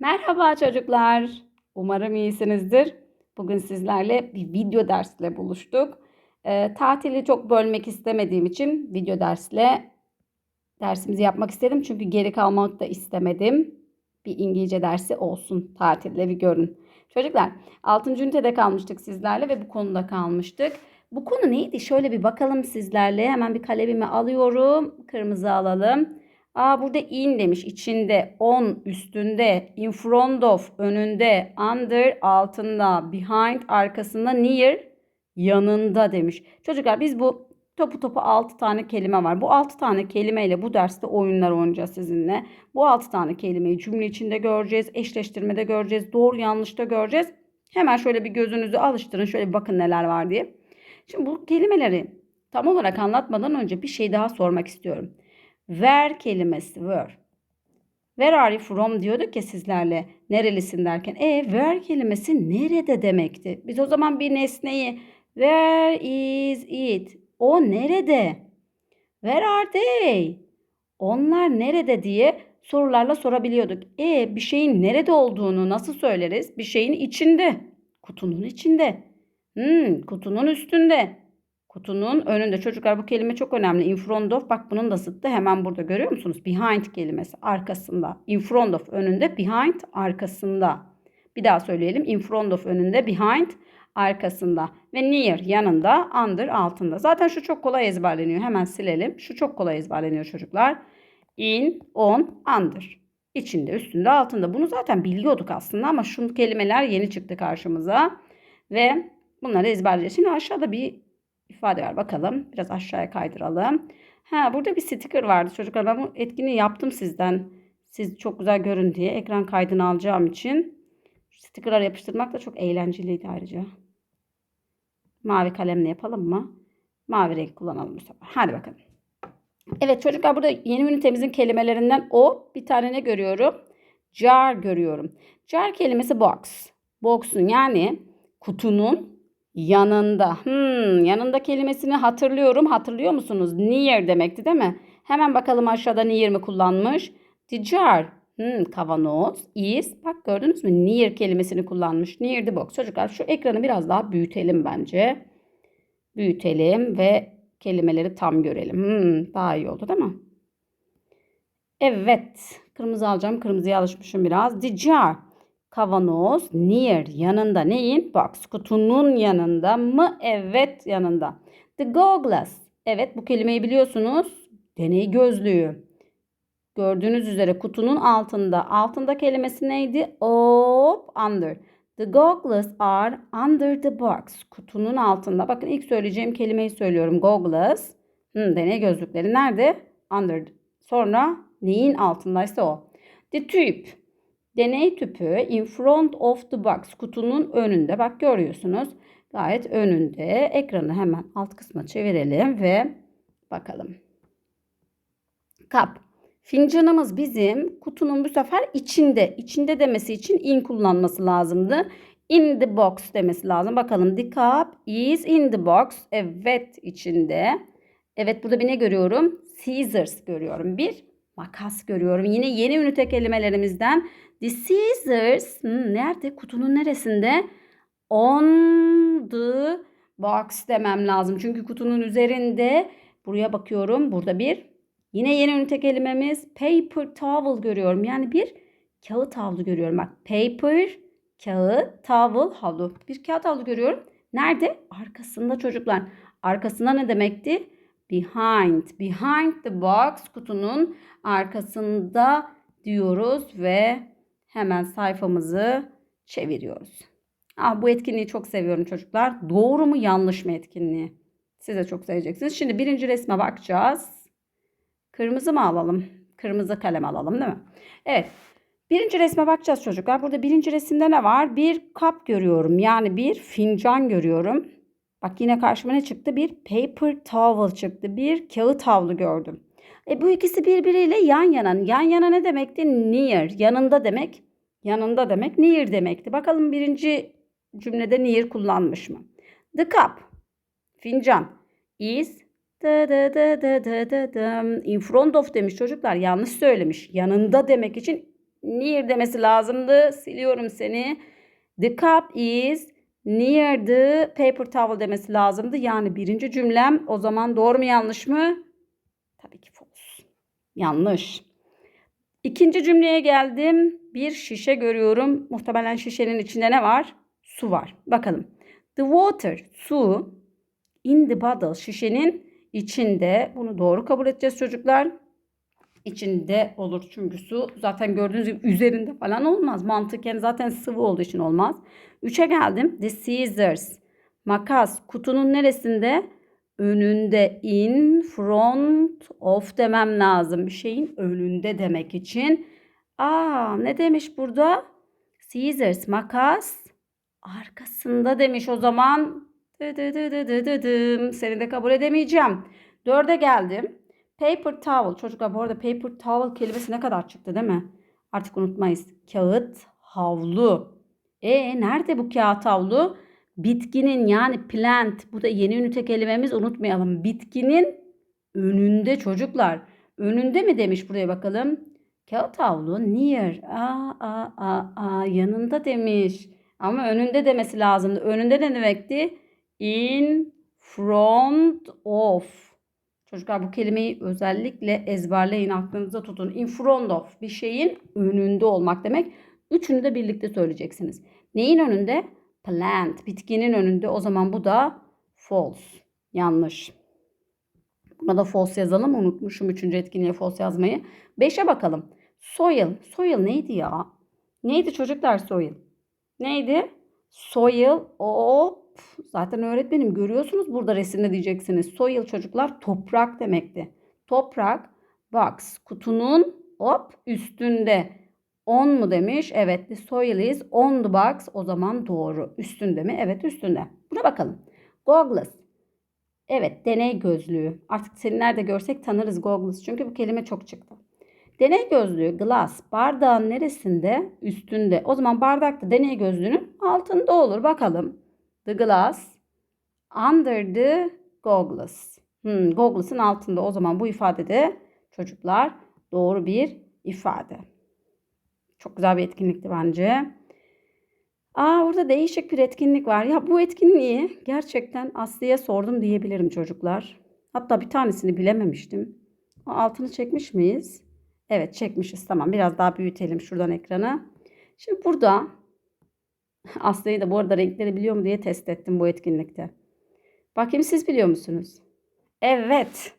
Merhaba çocuklar. Umarım iyisinizdir. Bugün sizlerle bir video dersle buluştuk. Ee, tatili çok bölmek istemediğim için video dersle dersimizi yapmak istedim. Çünkü geri kalmak da istemedim. Bir İngilizce dersi olsun tatilde bir görün. Çocuklar 6. ünitede kalmıştık sizlerle ve bu konuda kalmıştık. Bu konu neydi? Şöyle bir bakalım sizlerle. Hemen bir kalemimi alıyorum. Kırmızı alalım. Aa burada in demiş. İçinde, on, üstünde, in front of, önünde, under, altında, behind, arkasında, near, yanında demiş. Çocuklar biz bu topu topu 6 tane kelime var. Bu 6 tane kelimeyle bu derste oyunlar oynayacağız sizinle. Bu 6 tane kelimeyi cümle içinde göreceğiz, eşleştirmede göreceğiz, doğru yanlışta göreceğiz. Hemen şöyle bir gözünüzü alıştırın. Şöyle bir bakın neler var diye. Şimdi bu kelimeleri tam olarak anlatmadan önce bir şey daha sormak istiyorum. Where kelimesi where. Where are you from diyorduk ya sizlerle nerelisin derken. E where kelimesi nerede demekti. Biz o zaman bir nesneyi where is it? O nerede? Where are they? Onlar nerede diye sorularla sorabiliyorduk. E bir şeyin nerede olduğunu nasıl söyleriz? Bir şeyin içinde. Kutunun içinde. Hmm, kutunun üstünde. Kutunun önünde. Çocuklar bu kelime çok önemli. In front of. Bak bunun da zıttı. Hemen burada görüyor musunuz? Behind kelimesi. Arkasında. In front of önünde. Behind arkasında. Bir daha söyleyelim. In front of önünde. Behind arkasında. Ve near yanında. Under altında. Zaten şu çok kolay ezberleniyor. Hemen silelim. Şu çok kolay ezberleniyor çocuklar. In, on, under. İçinde, üstünde, altında. Bunu zaten biliyorduk aslında ama şu kelimeler yeni çıktı karşımıza. Ve bunları ezberleyeceğiz. Şimdi aşağıda bir ifade var. Bakalım. Biraz aşağıya kaydıralım. Ha, burada bir sticker vardı çocuklar. Ben bu etkinliği yaptım sizden. Siz çok güzel görün diye. Ekran kaydını alacağım için. Stickerlar yapıştırmak da çok eğlenceliydi ayrıca. Mavi kalemle yapalım mı? Mavi renk kullanalım bu sefer. Hadi bakalım. Evet çocuklar burada yeni ünitemizin kelimelerinden o. Bir tane ne görüyorum? Jar görüyorum. Jar kelimesi box. Box'un yani kutunun yanında. Hmm, yanında kelimesini hatırlıyorum. Hatırlıyor musunuz? Near demekti değil mi? Hemen bakalım aşağıda near mi kullanmış? The jar. Hmm, kavanoz is. Bak gördünüz mü? Near kelimesini kullanmış. Near the box. Çocuklar şu ekranı biraz daha büyütelim bence. Büyütelim ve kelimeleri tam görelim. Hmm, daha iyi oldu değil mi? Evet. Kırmızı alacağım. Kırmızıya alışmışım biraz. The jar. Kavanoz near yanında neyin? Box kutunun yanında mı? Evet yanında. The goggles. Evet bu kelimeyi biliyorsunuz. Deney gözlüğü. Gördüğünüz üzere kutunun altında. Altında kelimesi neydi? Up under. The goggles are under the box. Kutunun altında. Bakın ilk söyleyeceğim kelimeyi söylüyorum. Goggles. Hmm, deney gözlükleri nerede? Under. Sonra neyin altındaysa o. The tube. Deney tüpü in front of the box kutunun önünde. Bak görüyorsunuz. Gayet önünde. Ekranı hemen alt kısma çevirelim ve bakalım. Kap. Fincanımız bizim kutunun bu sefer içinde. İçinde demesi için in kullanması lazımdı. In the box demesi lazım. Bakalım the cup is in the box. Evet içinde. Evet burada bir ne görüyorum? Scissors görüyorum. Bir makas görüyorum. Yine yeni ünite kelimelerimizden The scissors hmm, nerede? Kutunun neresinde? On the box demem lazım. Çünkü kutunun üzerinde buraya bakıyorum. Burada bir yine yeni ünite kelimemiz paper towel görüyorum. Yani bir kağıt havlu görüyorum. Bak paper kağıt towel havlu. Bir kağıt havlu görüyorum. Nerede? Arkasında çocuklar. Arkasında ne demekti? Behind. Behind the box kutunun arkasında diyoruz ve hemen sayfamızı çeviriyoruz. Ah, bu etkinliği çok seviyorum çocuklar. Doğru mu yanlış mı etkinliği? Siz de çok seveceksiniz. Şimdi birinci resme bakacağız. Kırmızı mı alalım? Kırmızı kalem alalım değil mi? Evet. Birinci resme bakacağız çocuklar. Burada birinci resimde ne var? Bir kap görüyorum. Yani bir fincan görüyorum. Bak yine karşıma ne çıktı? Bir paper towel çıktı. Bir kağıt havlu gördüm. E bu ikisi birbiriyle yan yana. Yan yana ne demekti? Near. Yanında demek. Yanında demek. Near demekti. Bakalım birinci cümlede near kullanmış mı? The cup. Fincan. Is da da da da da da da in front of demiş çocuklar. Yanlış söylemiş. Yanında demek için near demesi lazımdı. Siliyorum seni. The cup is near the paper towel demesi lazımdı. Yani birinci cümlem o zaman doğru mu yanlış mı? Yanlış. İkinci cümleye geldim. Bir şişe görüyorum. Muhtemelen şişenin içinde ne var? Su var. Bakalım. The water, su in the bottle, şişenin içinde. Bunu doğru kabul edeceğiz çocuklar. İçinde olur çünkü su. Zaten gördüğünüz gibi üzerinde falan olmaz. Mantıken zaten sıvı olduğu için olmaz. Üçe geldim. The scissors, makas kutunun neresinde? Önünde in front of demem lazım. Bir şeyin önünde demek için. Aa ne demiş burada? Scissors makas arkasında demiş o zaman. Dı. Seni de kabul edemeyeceğim. Dörde geldim. Paper towel. Çocuklar bu arada paper towel kelimesi ne kadar çıktı değil mi? Artık unutmayız. Kağıt havlu. E nerede bu kağıt havlu? Bitkinin yani plant. Bu da yeni ünite kelimemiz unutmayalım. Bitkinin önünde çocuklar. Önünde mi demiş buraya bakalım. Kağıt havlu near. Aa, aa, aa, aa, yanında demiş. Ama önünde demesi lazımdı. Önünde ne demekti? In front of. Çocuklar bu kelimeyi özellikle ezberleyin, aklınızda tutun. In front of bir şeyin önünde olmak demek. Üçünü de birlikte söyleyeceksiniz. Neyin önünde? Plant, bitkinin önünde. O zaman bu da false. Yanlış. Buna da false yazalım. Unutmuşum üçüncü etkinliğe false yazmayı. Beşe bakalım. Soil. Soil neydi ya? Neydi çocuklar soil? Neydi? Soil of zaten öğretmenim görüyorsunuz burada resimde diyeceksiniz. Soil çocuklar toprak demekti. Toprak box kutunun hop üstünde. On mu demiş? Evet. The soil is on the box. O zaman doğru. Üstünde mi? Evet üstünde. Buna bakalım. Goggles. Evet deney gözlüğü. Artık seni nerede görsek tanırız goggles. Çünkü bu kelime çok çıktı. Deney gözlüğü glass bardağın neresinde? Üstünde. O zaman bardak da deney gözlüğünün altında olur. Bakalım. The glass under the goggles. Hmm, goggles'ın altında. O zaman bu ifadede çocuklar doğru bir ifade. Çok güzel bir etkinlikti bence. Aa burada değişik bir etkinlik var. Ya bu etkinliği gerçekten Aslı'ya sordum diyebilirim çocuklar. Hatta bir tanesini bilememiştim. Altını çekmiş miyiz? Evet çekmişiz. Tamam biraz daha büyütelim şuradan ekranı. Şimdi burada Aslı'yı da bu arada renkleri biliyor mu diye test ettim bu etkinlikte. Bakayım siz biliyor musunuz? Evet.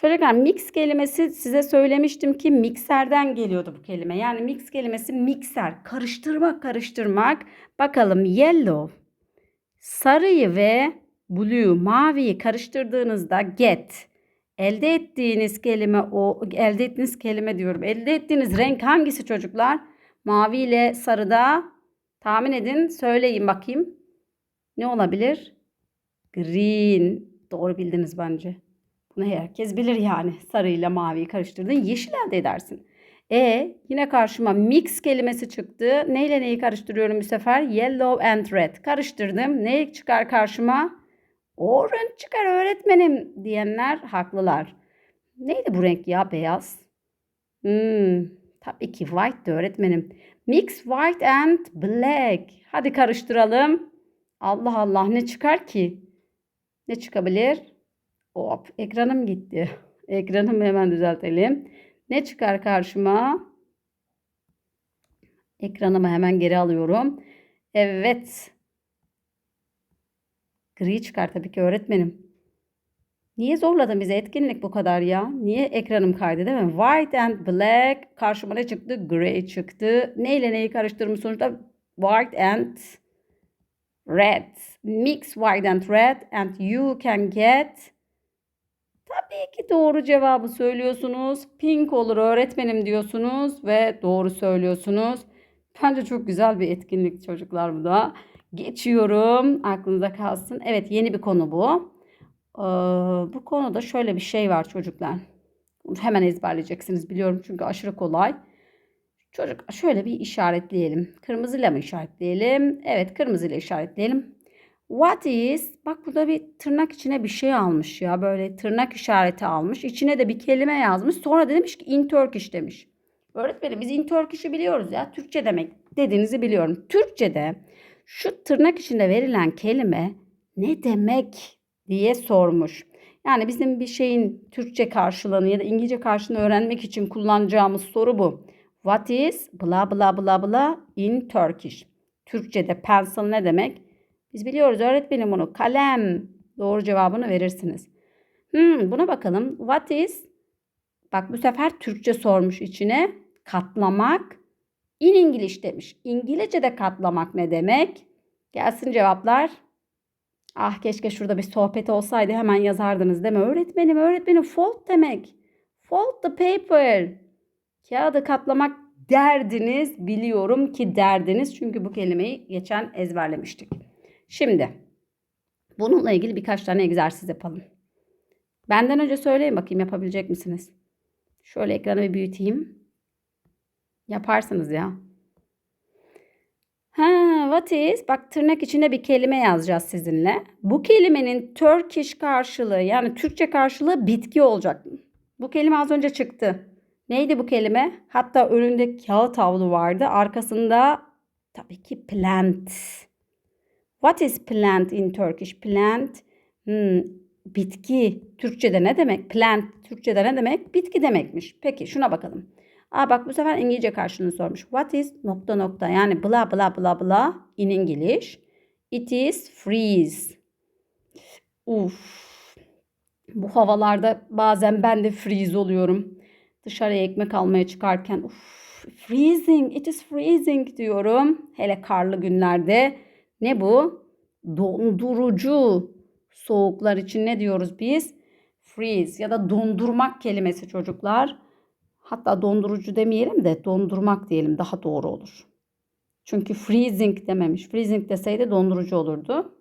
Çocuklar mix kelimesi size söylemiştim ki mikserden geliyordu bu kelime. Yani mix kelimesi mikser. Karıştırmak karıştırmak. Bakalım yellow. Sarıyı ve blue maviyi karıştırdığınızda get. Elde ettiğiniz kelime o elde ettiğiniz kelime diyorum. Elde ettiğiniz renk hangisi çocuklar? Mavi ile sarıda tahmin edin söyleyin bakayım. Ne olabilir? Green. Doğru bildiniz bence. Bunu herkes bilir yani. Sarı ile maviyi karıştırdın yeşil elde edersin. E yine karşıma mix kelimesi çıktı. Neyle neyi karıştırıyorum bu sefer? Yellow and red. Karıştırdım. Ne çıkar karşıma? Orange çıkar öğretmenim diyenler haklılar. Neydi bu renk ya beyaz? Hmm, tabii ki white de öğretmenim. Mix white and black. Hadi karıştıralım. Allah Allah ne çıkar ki? Ne çıkabilir? Hop ekranım gitti. Ekranımı hemen düzeltelim. Ne çıkar karşıma? Ekranımı hemen geri alıyorum. Evet. Gri çıkar tabii ki öğretmenim. Niye zorladın bize etkinlik bu kadar ya? Niye ekranım kaydı değil mi? White and black. Karşıma ne çıktı? Gray çıktı. Neyle neyi karıştırmış sonuçta? White and red. Mix white and red and you can get Tabii ki doğru cevabı söylüyorsunuz. Pink olur öğretmenim diyorsunuz ve doğru söylüyorsunuz. Bence çok güzel bir etkinlik çocuklar bu da. Geçiyorum. Aklınızda kalsın. Evet yeni bir konu bu. Ee, bu konuda şöyle bir şey var çocuklar. Bunu hemen ezberleyeceksiniz biliyorum çünkü aşırı kolay. Çocuk şöyle bir işaretleyelim. Kırmızıyla mı işaretleyelim? Evet kırmızıyla işaretleyelim. What is? Bak burada bir tırnak içine bir şey almış ya. Böyle tırnak işareti almış. İçine de bir kelime yazmış. Sonra da demiş ki in Turkish demiş. Öğretmenim biz in Turkish'i biliyoruz ya. Türkçe demek dediğinizi biliyorum. Türkçe'de şu tırnak içinde verilen kelime ne demek diye sormuş. Yani bizim bir şeyin Türkçe karşılığını ya da İngilizce karşılığını öğrenmek için kullanacağımız soru bu. What is bla bla bla bla in Turkish? Türkçe'de pencil ne demek? Biz biliyoruz öğretmenim bunu. Kalem. Doğru cevabını verirsiniz. Hmm, buna bakalım. What is? Bak bu sefer Türkçe sormuş içine. Katlamak. In English demiş. İngilizce'de katlamak ne demek? Gelsin cevaplar. Ah keşke şurada bir sohbet olsaydı hemen yazardınız değil mi? Öğretmenim öğretmenim fold demek. Fold the paper. Kağıdı katlamak derdiniz. Biliyorum ki derdiniz. Çünkü bu kelimeyi geçen ezberlemiştik. Şimdi bununla ilgili birkaç tane egzersiz yapalım. Benden önce söyleyin bakayım yapabilecek misiniz? Şöyle ekranı bir büyüteyim. Yaparsınız ya. Ha, what is? Bak tırnak içinde bir kelime yazacağız sizinle. Bu kelimenin Turkish karşılığı yani Türkçe karşılığı bitki olacak. Bu kelime az önce çıktı. Neydi bu kelime? Hatta önünde kağıt havlu vardı. Arkasında tabii ki plant. What is plant in Turkish? Plant hmm, bitki. Türkçe'de ne demek? Plant Türkçe'de ne demek? Bitki demekmiş. Peki şuna bakalım. Aa bak bu sefer İngilizce karşılığını sormuş. What is nokta nokta yani bla bla bla bla in English. It is freeze. Uf. Bu havalarda bazen ben de freeze oluyorum. Dışarıya ekmek almaya çıkarken uf, freezing, it is freezing diyorum. Hele karlı günlerde. Ne bu? Dondurucu. Soğuklar için ne diyoruz biz? Freeze ya da dondurmak kelimesi çocuklar. Hatta dondurucu demeyelim de dondurmak diyelim daha doğru olur. Çünkü freezing dememiş. Freezing deseydi dondurucu olurdu.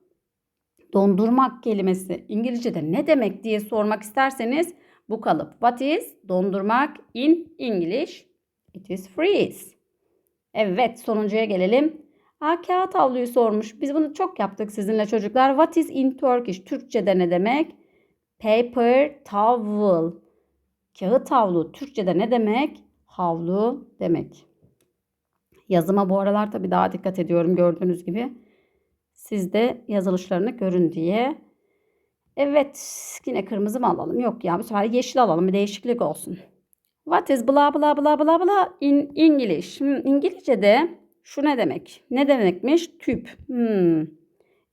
Dondurmak kelimesi İngilizce'de ne demek diye sormak isterseniz bu kalıp. What is dondurmak in English? It is freeze. Evet sonuncuya gelelim. Aa, kağıt havluyu sormuş. Biz bunu çok yaptık sizinle çocuklar. What is in Turkish? Türkçe'de ne demek? Paper towel. Kağıt havlu Türkçe'de ne demek? Havlu demek. Yazıma bu aralar tabii daha dikkat ediyorum gördüğünüz gibi. Siz de yazılışlarını görün diye. Evet yine kırmızı mı alalım? Yok ya bu sefer yeşil alalım bir değişiklik olsun. What is bla bla bla bla bla in English? Hmm, İngilizce'de şu ne demek? Ne demekmiş? Tüp. Hmm.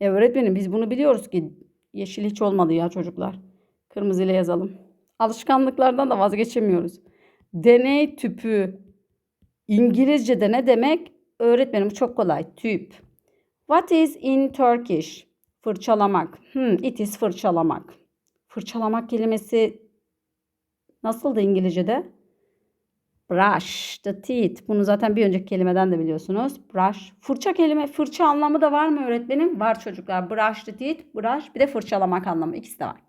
E öğretmenim biz bunu biliyoruz ki yeşil hiç olmadı ya çocuklar. Kırmızıyla yazalım. Alışkanlıklardan da vazgeçemiyoruz. Deney tüpü İngilizce'de ne demek? Öğretmenim çok kolay. Tüp. What is in Turkish? Fırçalamak. Hmm, it is fırçalamak. Fırçalamak kelimesi nasıldı İngilizce'de? Brush the teeth. Bunu zaten bir önceki kelimeden de biliyorsunuz. Brush. Fırça kelime, fırça anlamı da var mı öğretmenim? Var çocuklar. Brush the teeth, brush bir de fırçalamak anlamı. İkisi de var.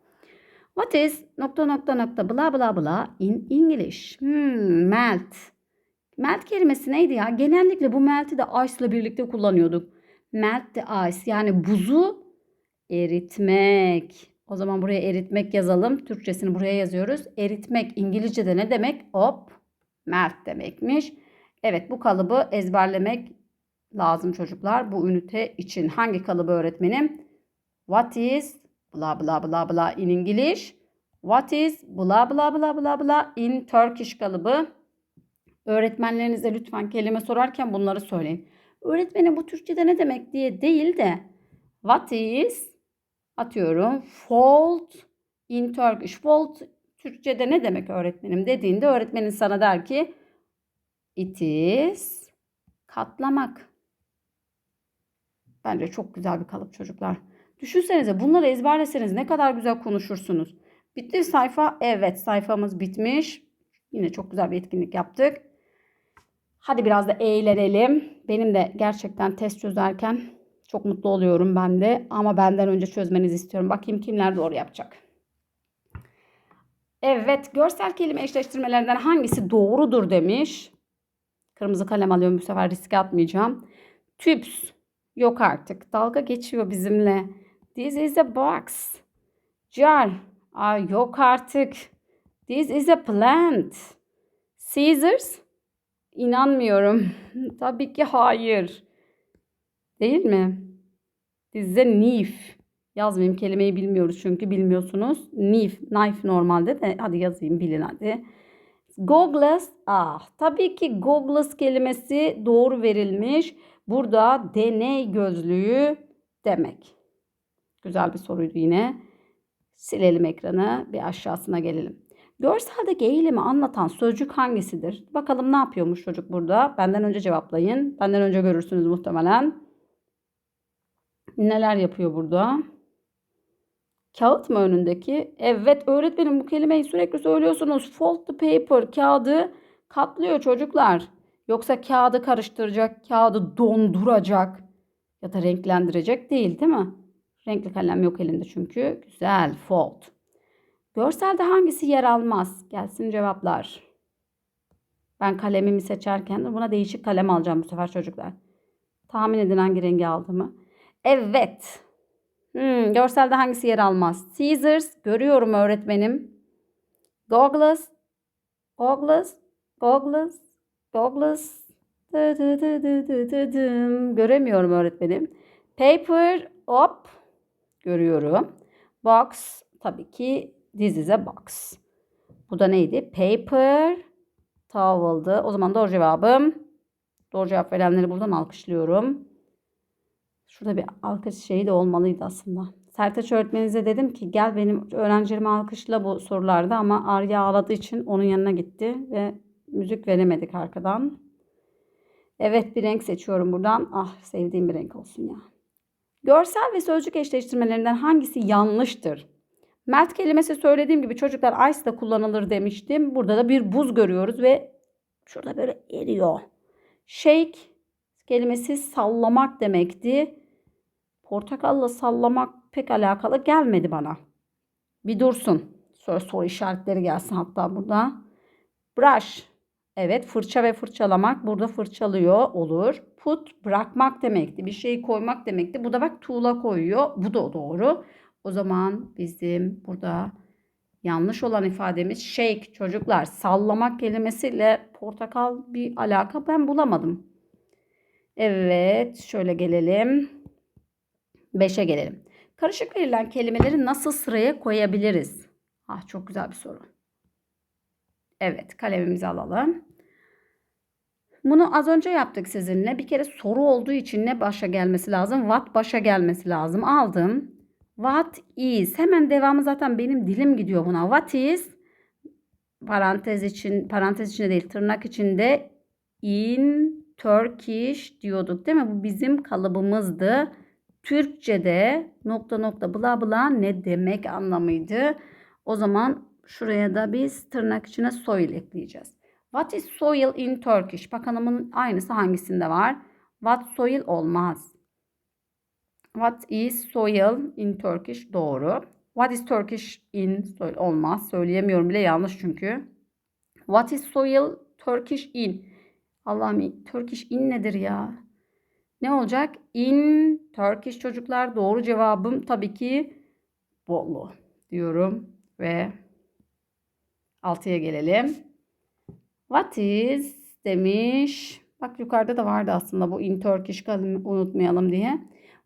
What is nokta nokta nokta bla bla bla in English? Hmm, melt. Melt kelimesi neydi ya? Genellikle bu melt'i de ice ile birlikte kullanıyorduk. Melt the ice yani buzu eritmek. O zaman buraya eritmek yazalım. Türkçesini buraya yazıyoruz. Eritmek İngilizce'de ne demek? Hop melt demekmiş. Evet bu kalıbı ezberlemek lazım çocuklar bu ünite için. Hangi kalıbı öğretmenim? What is bla bla bla bla in English? What is bla bla bla bla bla in Turkish kalıbı? Öğretmenlerinize lütfen kelime sorarken bunları söyleyin. Öğretmenim bu Türkçe'de ne demek diye değil de what is atıyorum fold in Turkish. Fold Türkçe'de ne demek öğretmenim dediğinde öğretmenin sana der ki it is katlamak. Bence çok güzel bir kalıp çocuklar. Düşünsenize bunları ezberleseniz ne kadar güzel konuşursunuz. Bitti sayfa. Evet sayfamız bitmiş. Yine çok güzel bir etkinlik yaptık. Hadi biraz da eğlenelim. Benim de gerçekten test çözerken çok mutlu oluyorum ben de. Ama benden önce çözmenizi istiyorum. Bakayım kimler doğru yapacak. Evet, görsel kelime eşleştirmelerinden hangisi doğrudur demiş. Kırmızı kalem alıyorum bu sefer riske atmayacağım. Tüps yok artık. Dalga geçiyor bizimle. This is a box. Jar. Aa, yok artık. This is a plant. Scissors. İnanmıyorum. Tabii ki hayır. Değil mi? Bizde knife. Yazmayayım kelimeyi bilmiyoruz çünkü bilmiyorsunuz. Knife, knife normalde de hadi yazayım bilin hadi. Goggles, ah tabii ki goggles kelimesi doğru verilmiş. Burada deney gözlüğü demek. Güzel bir soruydu yine. Silelim ekranı bir aşağısına gelelim. Görseldeki eğilimi anlatan sözcük hangisidir? Bakalım ne yapıyormuş çocuk burada? Benden önce cevaplayın. Benden önce görürsünüz muhtemelen. Neler yapıyor burada? Kağıt mı önündeki? Evet öğretmenim bu kelimeyi sürekli söylüyorsunuz. Fold the paper. Kağıdı katlıyor çocuklar. Yoksa kağıdı karıştıracak, kağıdı donduracak ya da renklendirecek değil değil mi? Renkli kalem yok elinde çünkü. Güzel. Fold. Görselde hangisi yer almaz? Gelsin cevaplar. Ben kalemimi seçerken buna değişik kalem alacağım bu sefer çocuklar. Tahmin edin hangi rengi aldığımı. Evet. Hmm, görselde hangisi yer almaz? Scissors. Görüyorum öğretmenim. Dı dı dı dım. Göremiyorum öğretmenim. Paper. Hop. Görüyorum. Box. Tabii ki this is a box. Bu da neydi? Paper. Towel'dı. O zaman doğru cevabım. Doğru cevap verenleri buradan alkışlıyorum. Şurada bir alkış şeyi de olmalıydı aslında. Sertaç öğretmeninize dedim ki gel benim öğrencilerimi alkışla bu sorularda ama Arya ağladığı için onun yanına gitti ve müzik veremedik arkadan. Evet bir renk seçiyorum buradan. Ah sevdiğim bir renk olsun ya. Görsel ve sözcük eşleştirmelerinden hangisi yanlıştır? Melt kelimesi söylediğim gibi çocuklar ice de kullanılır demiştim. Burada da bir buz görüyoruz ve şurada böyle eriyor. Shake kelimesi sallamak demekti. Portakalla sallamak pek alakalı gelmedi bana. Bir dursun. Sonra soru işaretleri gelsin hatta burada. Brush. Evet fırça ve fırçalamak. Burada fırçalıyor olur. Put bırakmak demekti. Bir şeyi koymak demekti. Bu da bak tuğla koyuyor. Bu da doğru. O zaman bizim burada yanlış olan ifademiz shake çocuklar. Sallamak kelimesiyle portakal bir alaka ben bulamadım. Evet şöyle gelelim. 5'e gelelim. Karışık verilen kelimeleri nasıl sıraya koyabiliriz? Ah çok güzel bir soru. Evet kalemimizi alalım. Bunu az önce yaptık sizinle. Bir kere soru olduğu için ne başa gelmesi lazım? What başa gelmesi lazım. Aldım. What is? Hemen devamı zaten benim dilim gidiyor buna. What is? Parantez için, parantez içinde değil tırnak içinde in Turkish diyorduk değil mi? Bu bizim kalıbımızdı. Türkçe'de nokta nokta bla bla ne demek anlamıydı. O zaman şuraya da biz tırnak içine soil ekleyeceğiz. What is soil in Turkish? Bakalım aynısı hangisinde var? What soil olmaz. What is soil in Turkish? Doğru. What is Turkish in soil? Olmaz. Söyleyemiyorum bile yanlış çünkü. What is soil Turkish in? Allah'ım Turkish in nedir ya? Ne olacak? In Turkish çocuklar doğru cevabım tabii ki Bolu diyorum ve 6'ya gelelim. What is demiş. Bak yukarıda da vardı aslında bu in Turkish kalımı unutmayalım diye.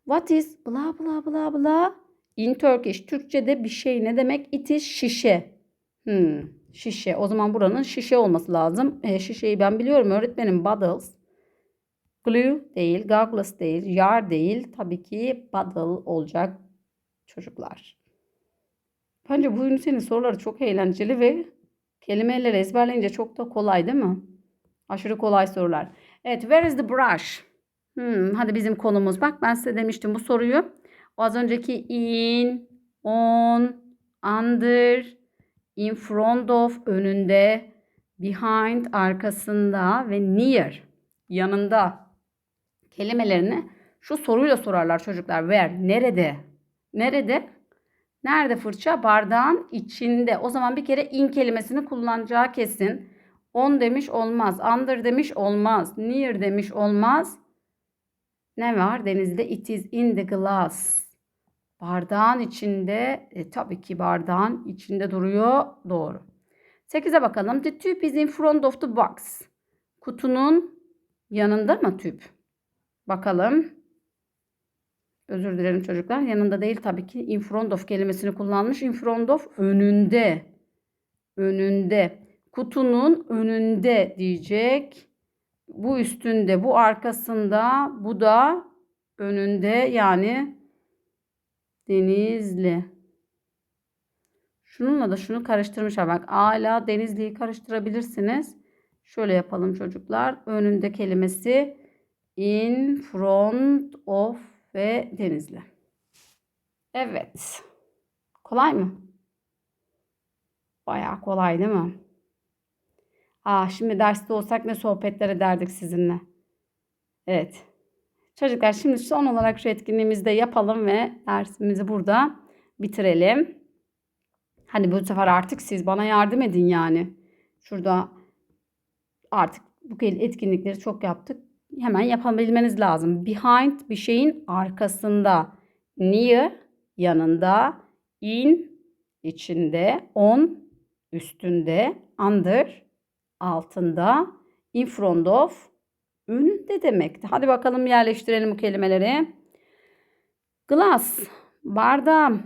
What is bla bla bla bla in Turkish. Türkçe'de bir şey ne demek? It is şişe. Hmm, şişe. O zaman buranın şişe olması lazım. E, şişeyi ben biliyorum öğretmenim. Bottles. Glue değil, goggles değil, jar değil. Tabii ki bottle olacak çocuklar. Bence bu ünitenin soruları çok eğlenceli ve kelimeleri ezberleyince çok da kolay değil mi? Aşırı kolay sorular. Evet, where is the brush? Hmm, hadi bizim konumuz. Bak ben size demiştim bu soruyu. Az önceki in, on, under, in front of önünde, behind arkasında ve near yanında kelimelerini şu soruyla sorarlar çocuklar. Where? Nerede? Nerede? Nerede fırça? Bardağın içinde. O zaman bir kere in kelimesini kullanacağı kesin. On demiş olmaz. Under demiş olmaz. Near demiş olmaz. Ne var? Denizde it is in the glass. Bardağın içinde. E, tabii ki bardağın içinde duruyor. Doğru. 8'e bakalım. The tube is in front of the box. Kutunun yanında mı tüp? Bakalım. Özür dilerim çocuklar. Yanında değil tabii ki. In front of kelimesini kullanmış. In front of önünde. Önünde. Kutunun önünde diyecek. Bu üstünde, bu arkasında, bu da önünde yani Denizli. Şununla da şunu karıştırmışlar. Bak hala Denizli'yi karıştırabilirsiniz. Şöyle yapalım çocuklar. Önünde kelimesi in front of ve Denizli. Evet. Kolay mı? Bayağı kolay değil mi? Aa, şimdi derste olsak ne sohbetler ederdik sizinle. Evet. Çocuklar şimdi son olarak şu etkinliğimizi de yapalım ve dersimizi burada bitirelim. Hani bu sefer artık siz bana yardım edin yani. Şurada artık bu etkinlikleri çok yaptık. Hemen yapabilmeniz lazım. Behind bir şeyin arkasında. Near yanında. In içinde. On üstünde. Under altında. In front of önünde demekti. Hadi bakalım yerleştirelim bu kelimeleri. Glass bardağım.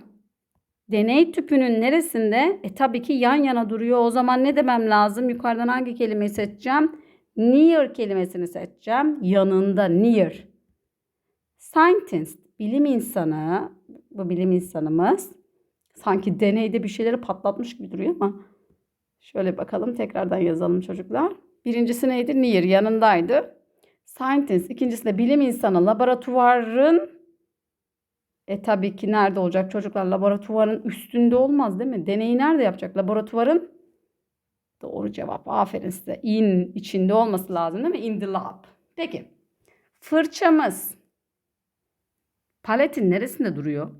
Deney tüpünün neresinde? E tabii ki yan yana duruyor. O zaman ne demem lazım? Yukarıdan hangi kelimeyi seçeceğim? Near kelimesini seçeceğim. Yanında near. Scientist, bilim insanı. Bu bilim insanımız. Sanki deneyde bir şeyleri patlatmış gibi duruyor ama. Şöyle bakalım tekrardan yazalım çocuklar. Birincisi neydi? Near yanındaydı. Scientist. İkincisi de bilim insanı. Laboratuvarın e tabii ki nerede olacak çocuklar? Laboratuvarın üstünde olmaz değil mi? Deneyi nerede yapacak? Laboratuvarın doğru cevap. Aferin size. In içinde olması lazım değil mi? In the lab. Peki. Fırçamız. Paletin neresinde duruyor?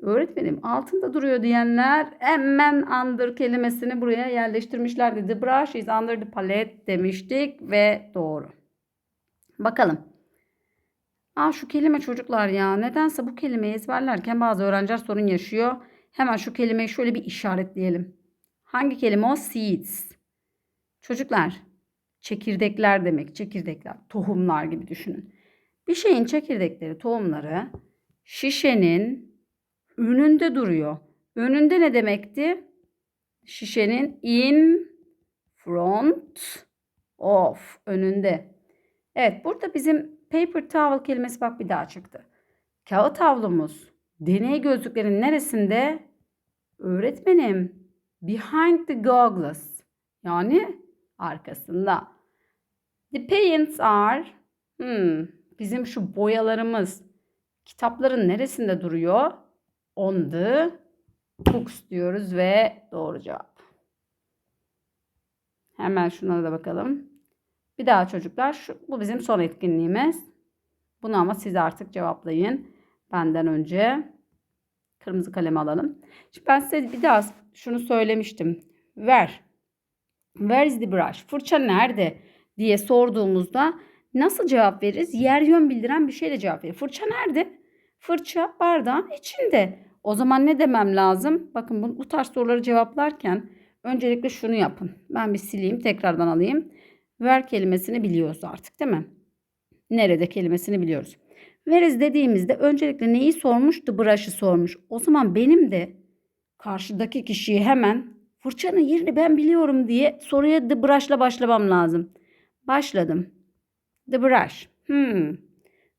Öğretmenim altında duruyor diyenler hemen under kelimesini buraya yerleştirmişlerdi. The brush is under the palette demiştik ve doğru. Bakalım. Aa şu kelime çocuklar ya. Nedense bu kelimeyi ezberlerken bazı öğrenciler sorun yaşıyor. Hemen şu kelimeyi şöyle bir işaretleyelim. Hangi kelime o? Seeds. Çocuklar çekirdekler demek. Çekirdekler. Tohumlar gibi düşünün. Bir şeyin çekirdekleri, tohumları şişenin önünde duruyor. Önünde ne demekti? Şişenin in front of önünde. Evet burada bizim paper towel kelimesi bak bir daha çıktı. Kağıt havlumuz deney gözlüklerin neresinde? Öğretmenim behind the goggles yani arkasında. The paints are hmm, bizim şu boyalarımız kitapların neresinde duruyor? On the books diyoruz ve doğru cevap. Hemen şuna da bakalım. Bir daha çocuklar şu, bu bizim son etkinliğimiz. Bunu ama siz artık cevaplayın. Benden önce kırmızı kalem alalım. Şimdi ben size bir daha şunu söylemiştim. Ver. Where is the brush? Fırça nerede diye sorduğumuzda nasıl cevap veririz? Yer yön bildiren bir şeyle cevap verir. Fırça nerede? Fırça bardağın içinde. O zaman ne demem lazım? Bakın bu, bu tarz soruları cevaplarken öncelikle şunu yapın. Ben bir sileyim tekrardan alayım. Ver kelimesini biliyoruz artık değil mi? Nerede kelimesini biliyoruz. Veriz dediğimizde öncelikle neyi sormuş? The brush'ı sormuş. O zaman benim de karşıdaki kişiyi hemen fırçanın yerini ben biliyorum diye soruya the brush'la başlamam lazım. Başladım. The brush. Hmm.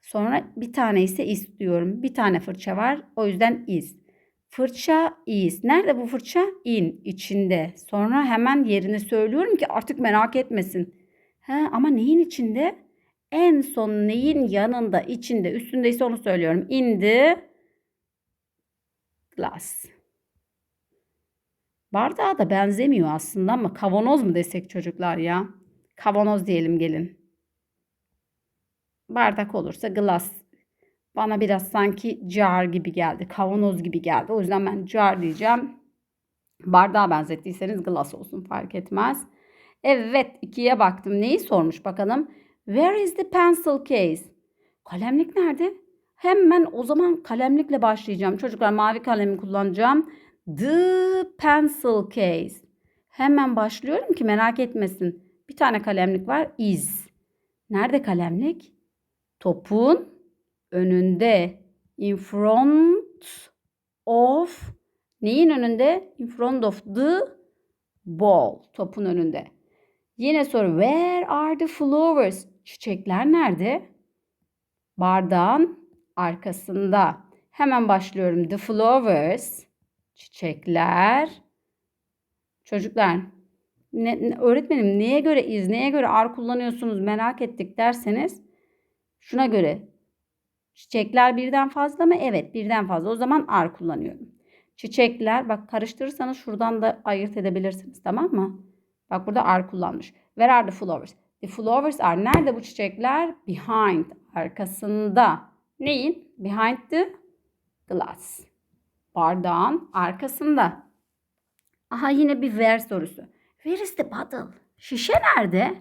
Sonra bir tane ise is diyorum. Bir tane fırça var. O yüzden is. Fırça is. Nerede bu fırça? In. içinde. Sonra hemen yerini söylüyorum ki artık merak etmesin. He, ama neyin içinde? En son neyin yanında, içinde, üstündeyse onu söylüyorum. In the glass. Bardağa da benzemiyor aslında ama kavanoz mu desek çocuklar ya? Kavanoz diyelim gelin. Bardak olursa glass. Bana biraz sanki jar gibi geldi. Kavanoz gibi geldi. O yüzden ben jar diyeceğim. Bardağa benzettiyseniz glass olsun fark etmez. Evet ikiye baktım. Neyi sormuş bakalım. Where is the pencil case? Kalemlik nerede? Hemen o zaman kalemlikle başlayacağım. Çocuklar mavi kalemi kullanacağım. The pencil case. Hemen başlıyorum ki merak etmesin. Bir tane kalemlik var. Is. Nerede kalemlik? Topun önünde. In front of neyin önünde? In front of the ball. Topun önünde. Yine soru. Where are the flowers? Çiçekler nerede? Bardağın arkasında. Hemen başlıyorum. The flowers. Çiçekler. Çocuklar. Ne, öğretmenim neye göre is, neye göre are kullanıyorsunuz merak ettik derseniz şuna göre. Çiçekler birden fazla mı? Evet birden fazla. O zaman are kullanıyorum. Çiçekler bak karıştırırsanız şuradan da ayırt edebilirsiniz tamam mı? Bak burada are kullanmış. Where are the flowers? The flowers are nerede bu çiçekler? Behind. Arkasında. Neyin? Behind the glass. Bardağın arkasında. Aha yine bir where sorusu. Where is the bottle? Şişe nerede?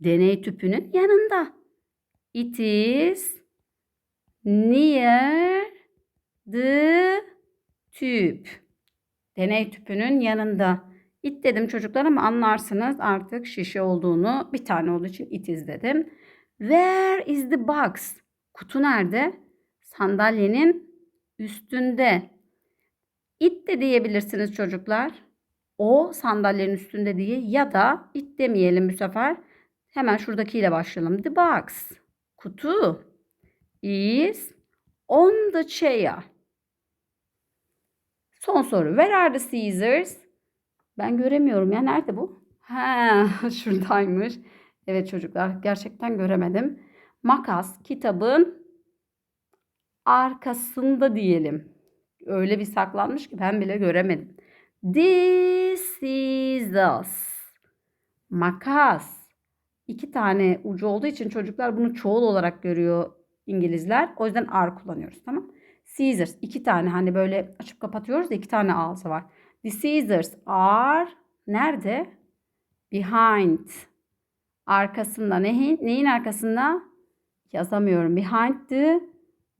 Deney tüpünün yanında. It is near the tube. Deney tüpünün yanında. It dedim çocuklar ama anlarsınız artık şişe olduğunu. Bir tane olduğu için it is dedim. Where is the box? Kutu nerede? Sandalyenin üstünde. It de diyebilirsiniz çocuklar. O sandalyenin üstünde diye ya da it demeyelim bu sefer. Hemen şuradakiyle başlayalım. The box. Kutu is on the chair. Son soru. Where are the scissors? Ben göremiyorum ya. Nerede bu? Ha, şuradaymış. Evet çocuklar gerçekten göremedim. Makas kitabın arkasında diyelim. Öyle bir saklanmış ki ben bile göremedim. This is us. Makas. İki tane ucu olduğu için çocuklar bunu çoğul olarak görüyor İngilizler. O yüzden are kullanıyoruz tamam. Scissors iki tane hani böyle açıp kapatıyoruz da iki tane ağzı var. The scissors are nerede? Behind. Arkasında. Neyin, neyin arkasında? Yazamıyorum. Behind the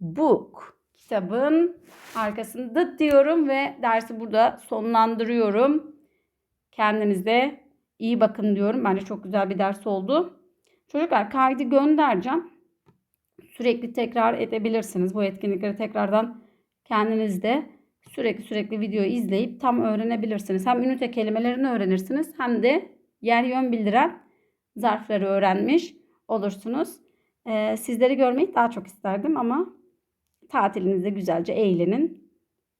book. Kitabın arkasında diyorum ve dersi burada sonlandırıyorum. Kendinize iyi bakın diyorum. Bence çok güzel bir ders oldu. Çocuklar kaydı göndereceğim. Sürekli tekrar edebilirsiniz. Bu etkinlikleri tekrardan kendiniz de sürekli sürekli video izleyip tam öğrenebilirsiniz. Hem ünite kelimelerini öğrenirsiniz hem de yer yön bildiren zarfları öğrenmiş olursunuz. Ee, sizleri görmeyi daha çok isterdim ama tatilinizde güzelce eğlenin.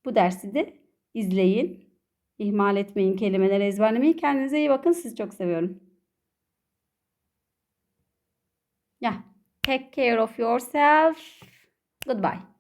Bu dersi de izleyin. İhmal etmeyin kelimeleri ezberlemeyi. Kendinize iyi bakın. Sizi çok seviyorum. Yeah. Take care of yourself. Goodbye.